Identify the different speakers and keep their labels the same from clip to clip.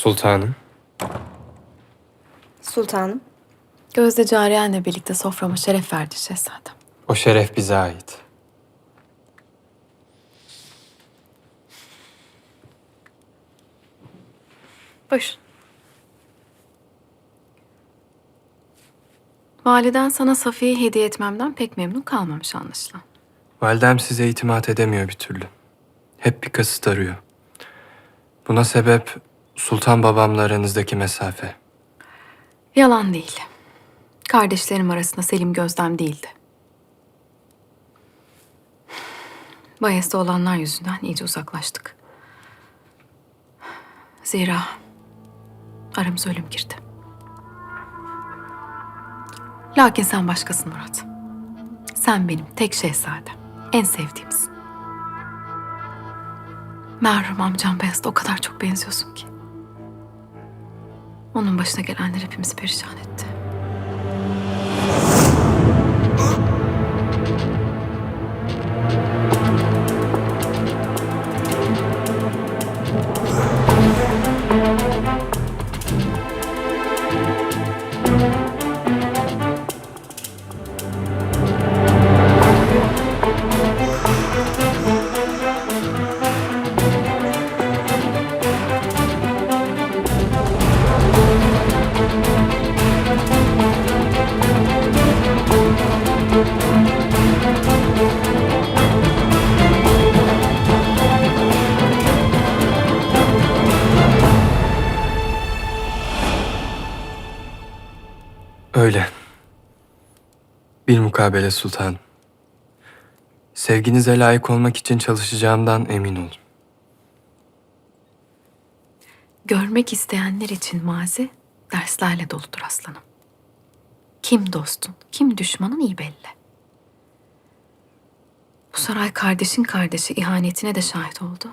Speaker 1: Sultanım.
Speaker 2: Sultanım.
Speaker 3: Gözde Cariyen'le birlikte soframa şeref verdi şehzadem.
Speaker 1: O şeref bize ait.
Speaker 3: Buyur. Validen sana Safiye'yi hediye etmemden pek memnun kalmamış anlaşılan.
Speaker 1: Validem size itimat edemiyor bir türlü. Hep bir kasıt arıyor. Buna sebep sultan babamla aranızdaki mesafe.
Speaker 3: Yalan değil. Kardeşlerim arasında Selim Gözlem değildi. Bayez'de olanlar yüzünden iyice uzaklaştık. Zira aramıza ölüm girdi. Lakin sen başkasın Murat. Sen benim tek şehzadem, en sevdiğimsin. Merhum amcam Beyaz'da o kadar çok benziyorsun ki. Onun başına gelenler hepimizi perişan etti.
Speaker 1: Öyle. Bir mukabele sultanım. Sevginize layık olmak için çalışacağımdan emin olun.
Speaker 3: Görmek isteyenler için mazi derslerle doludur aslanım. Kim dostun, kim düşmanın iyi belli. Bu saray kardeşin kardeşi ihanetine de şahit oldu.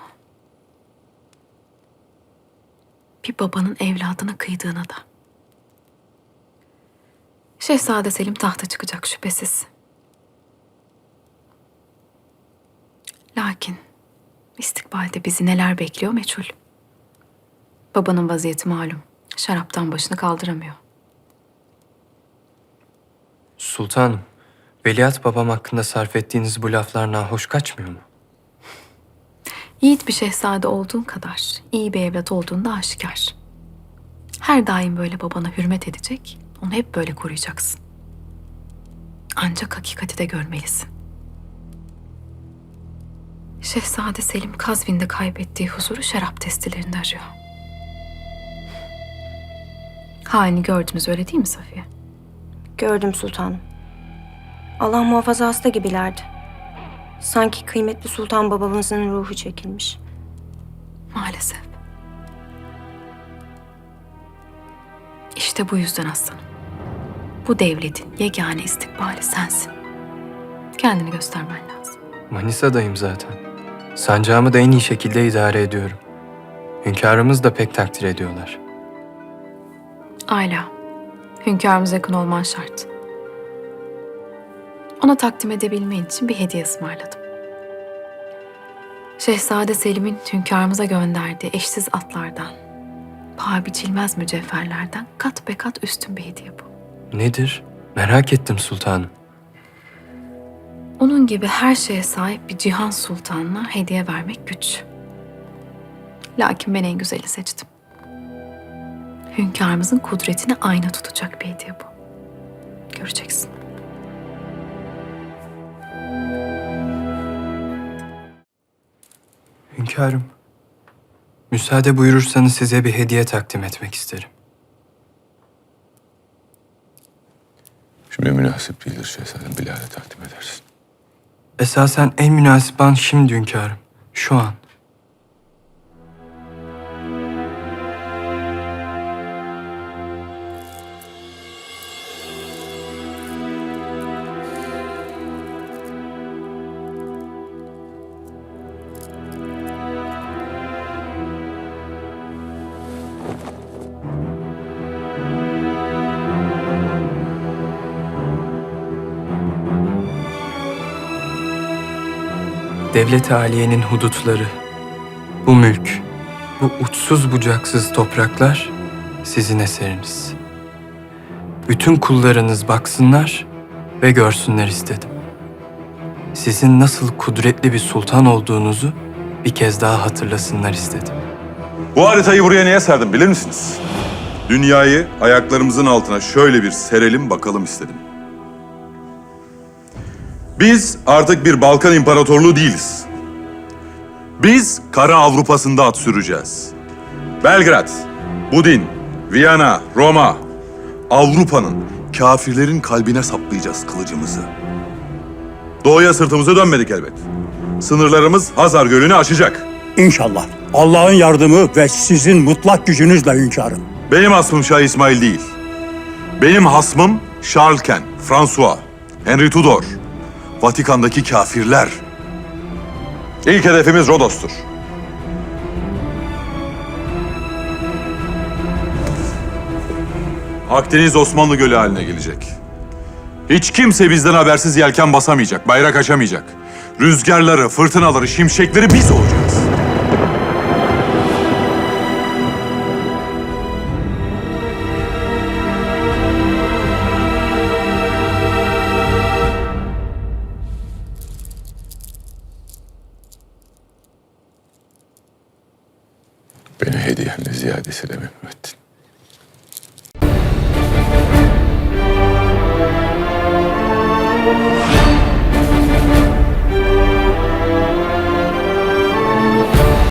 Speaker 3: Bir babanın evladına kıydığına da. Şehzade Selim tahta çıkacak şüphesiz. Lakin istikbalde bizi neler bekliyor meçhul. Babanın vaziyeti malum. Şaraptan başını kaldıramıyor.
Speaker 1: Sultanım, Veliaht babam hakkında sarf ettiğiniz bu laflar nahoş kaçmıyor mu?
Speaker 3: Yiğit bir şehzade olduğun kadar iyi bir evlat olduğun da aşikar. Her daim böyle babana hürmet edecek, onu hep böyle koruyacaksın. Ancak hakikati de görmelisin. Şehzade Selim Kazvin'de kaybettiği huzuru şarap testilerinde arıyor. Haini gördünüz öyle değil mi Safiye?
Speaker 2: Gördüm sultanım. Allah muhafaza hasta gibilerdi. Sanki kıymetli sultan babamızın ruhu çekilmiş.
Speaker 3: Maalesef. İşte bu yüzden aslanım. Bu devletin yegane istikbali sensin. Kendini göstermen lazım.
Speaker 1: Manisa'dayım zaten. Sancağımı da en iyi şekilde idare ediyorum. Hünkârımız da pek takdir ediyorlar.
Speaker 3: Ayla, hünkârımıza yakın olman şart. Ona takdim edebilmen için bir hediye ısmarladım. Şehzade Selim'in hünkârımıza gönderdiği eşsiz atlardan, paha biçilmez mücevherlerden kat be kat üstün bir hediye bu.
Speaker 1: Nedir? Merak ettim sultanım.
Speaker 3: Onun gibi her şeye sahip bir cihan sultanına hediye vermek güç. Lakin ben en güzeli seçtim. Hünkârımızın kudretini ayna tutacak bir hediye bu. Göreceksin.
Speaker 1: Hünkârım, müsaade buyurursanız size bir hediye takdim etmek isterim.
Speaker 4: Şimdi münasip değildir şehzadem. Bilal'e takdim edersin.
Speaker 1: Esasen en münasip an şimdi hünkârım. Şu an. Devlet-i Aliye'nin hudutları, bu mülk, Bu uçsuz bucaksız topraklar sizin eseriniz. Bütün kullarınız baksınlar ve görsünler istedim. Sizin nasıl kudretli bir sultan olduğunuzu bir kez daha hatırlasınlar istedim.
Speaker 5: Bu haritayı buraya niye serdim bilir misiniz? Dünyayı ayaklarımızın altına şöyle bir serelim bakalım istedim. Biz artık bir Balkan İmparatorluğu değiliz. Biz kara Avrupa'sında at süreceğiz. Belgrad, Budin, Viyana, Roma, Avrupa'nın kafirlerin kalbine saplayacağız kılıcımızı. Doğuya sırtımızı dönmedik elbet. Sınırlarımız Hazar Gölü'nü aşacak.
Speaker 6: İnşallah. Allah'ın yardımı ve sizin mutlak gücünüzle hünkârım.
Speaker 5: Benim hasmım Şah İsmail değil. Benim hasmım Charles Ken, François, Henry Tudor, Vatikan'daki kafirler. İlk hedefimiz Rodos'tur. Akdeniz Osmanlı Gölü haline gelecek. Hiç kimse bizden habersiz yelken basamayacak, bayrak açamayacak. Rüzgarları, fırtınaları, şimşekleri biz olacağız.
Speaker 4: Ziyadesiyle memnun ettin.